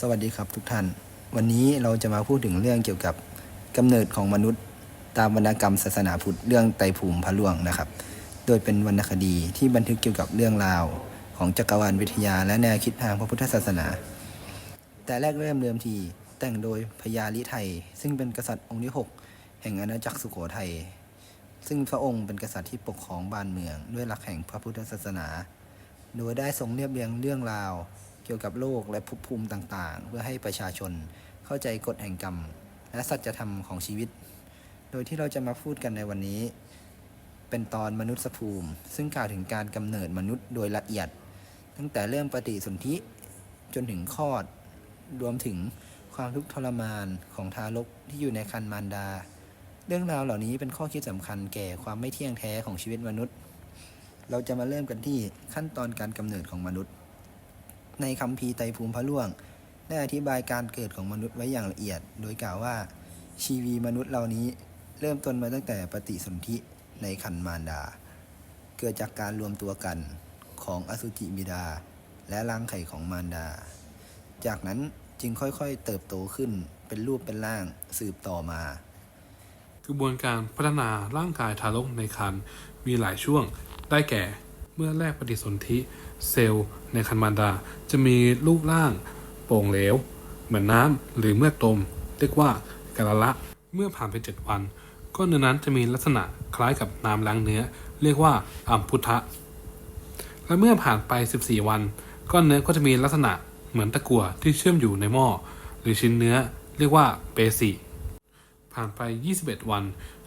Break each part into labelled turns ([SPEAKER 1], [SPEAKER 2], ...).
[SPEAKER 1] สวัสดีครับทุกท่าน วันนี้เราจะมาพูดถึงเรื่องเกี่ยวกับกำเนิดของมนุษย์ ตามวรรณกรรมศาสนาพุทธเรื่องไตรภูมิพระล่วงนะครับ โดยเป็นวรรณคดีที่บันทึกเกี่ยวกับเรื่องราว ของจักรวาลวิทยาและแนวคิดทางพระพุทธศาสนา แต่แรกเริ่มเดิมทีแต่งโดยพญาลิไทย ซึ่งเป็นกษัตริย์องค์ที่ 6 แห่งอาณาจักรสุโขทัยซึ่งพระองค์เป็นกษัตริย์ที่ปกครองบ้านเมือง ด้วยหลักแห่งพระพุทธศาสนา โดยได้ทรงเรียบเรียงเรื่องราว เกี่ยวกับโลกและภพภูมิต่างๆ เพื่อให้ประชาชนเข้าใจกฎแห่งกรรม และสัจธรรมของชีวิต โดยที่เราจะมาพูดกันในวันนี้ เป็นตอนมนุษยภูมิ ซึ่งกล่าวถึงการกำเนิดมนุษย์โดยละเอียด ตั้งแต่เริ่มปฏิสนธิจนถึงคลอด รวมถึงความทุกข์ทรมานของทารกที่อยู่ในครรภ์มารดา เรื่องราวเหล่านี้เป็นข้อคิดสำคัญแก่ความไม่เที่ยงแท้ของชีวิตมนุษย์ เราจะมาเริ่มกันที่ขั้นตอนการกำเนิดของมนุษย์ ในคัมภีไตภูมิพระล่วง ได้อธิบายการเกิดของมนุษย์ไว้อย่างละเอียด โดยกล่าวว่า ชีวีมนุษย์เหล่านี้เริ่มต้นมาตั้งแต่ปฏิสนธิในคันมารดา เกิดจากการรวมตัวกันของอสุจิบิดา และรังไข่ของมารดา จากนั้นจึงค่อยๆ เติบโตขึ้นเป็นรูปเป็นร่างสืบต่อมา
[SPEAKER 2] กระบวนการพัฒนาร่างกายทารกในครรภ์มีหลายช่วงได้แก่ เมื่อแรกปฏิสนธิเซลล์ในครรภ์มารดา จะมีรูปร่างโป่งเหลว เหมือนน้ำหรือเมื่อตมเรียกว่ากะละละ เมื่อผ่านไป 7 วัน ก้อนเนื้อนั้นจะมีลักษณะคล้ายกับน้ำล้างเนื้อ เรียกว่าอัมพุทธะและเมื่อผ่านไป 14 วัน ก้อนเนื้อก็จะมีลักษณะเหมือนตะกั่วที่เชื่อมอยู่ในหม้อหรือชิ้นเนื้อเรียกว่าเปสิผ่านไป 21 วัน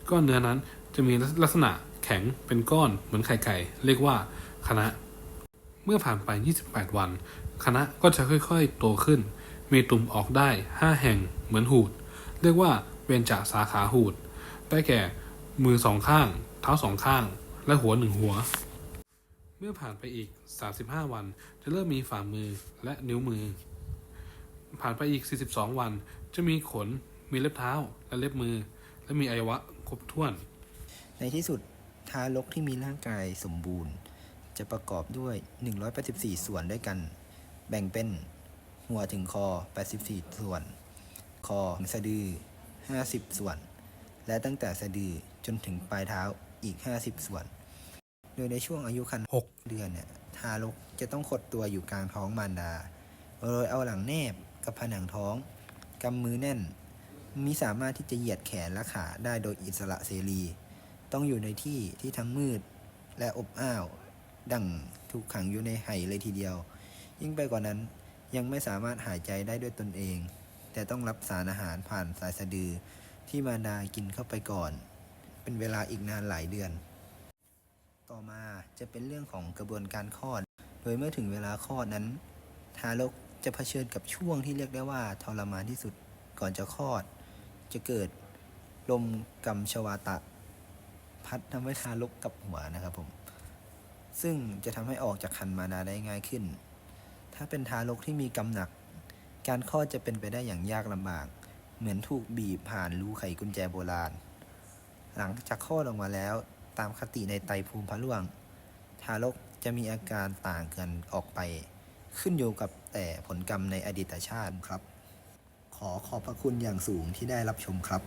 [SPEAKER 2] ก้อนเนื้อนั้นจะมีลักษณะ แข็งเป็นก้อนเหมือนไข่ไก่ เรียกว่าคณะ เมื่อผ่านไป 28 วัน คณะก็จะค่อยๆ โตขึ้น มีตุ่มออกได้ 5 แห่งเหมือนหูด เรียกว่าเบญจสาขาหูด ได้แก่ มือสองข้าง เท้าสองข้าง และหัวหนึ่งหัว เมื่อผ่านไปอีก 35 วัน จะเริ่มมีฝ่ามือและนิ้วมือ ผ่านไปอีก 42 วัน จะมีขน มีเล็บเท้า และเล็บมือ และมีอวัยวะครบถ้วน
[SPEAKER 1] ในที่สุด ทารกที่มีร่างกายสมบูรณ์ จะประกอบด้วย 184 ส่วนด้วยกัน แบ่งเป็น หัวถึงคอ 84 ส่วน คอสะดือ 50 ส่วน และตั้งแต่สะดือจนถึงปลายเท้าอีก 50 ส่วน โดยในช่วงอายุครรภ์6เดือนเนี่ยทารกจะต้องขดตัวอยู่กลางท้องมารดา โดยเอาหลังแนบกับผนังท้องกำมือแน่นมิสามารถที่จะเหยียดแขนและขาได้โดยอิสระเสรี ต้องอยู่ในที่ที่ทั้งมืดและอบอ้าว ดังถูกขังอยู่ในไหเลยทีเดียว ยิ่งไปกว่านั้นยังไม่สามารถหายใจได้ด้วยตนเอง แต่ต้องรับสารอาหารผ่านสายสะดือที่มารดากินเข้าไปก่อน เป็นเวลาอีกนานหลายเดือน ต่อมาจะเป็นเรื่องของกระบวนการคลอด โดยเมื่อถึงเวลาคลอดนั้น ทารกจะเผชิญกับช่วงที่เรียกได้ว่าทรมานที่สุดก่อนจะคลอด จะเกิดลมกำชวาตะ พัดทำให้ทารกกลับหัวนะครับผม ซึ่งจะทำให้ออกจากคันมารดาได้ง่ายขึ้น ถ้าเป็นทารกที่มีกำหนัก การคลอดจะเป็นไปได้อย่างยากลำบาก เหมือนถูกบีบผ่านรูไขกุญแจโบราณ หลังจากคลอดออกมาแล้ว ตามคติในไตภูมิพระล่วง ทารกจะมีอาการต่างกันออกไป ขึ้นอยู่กับแต่ผลกรรมในอดีตชาติครับ ขอขอบพระคุณอย่างสูงที่ได้รับชมครับ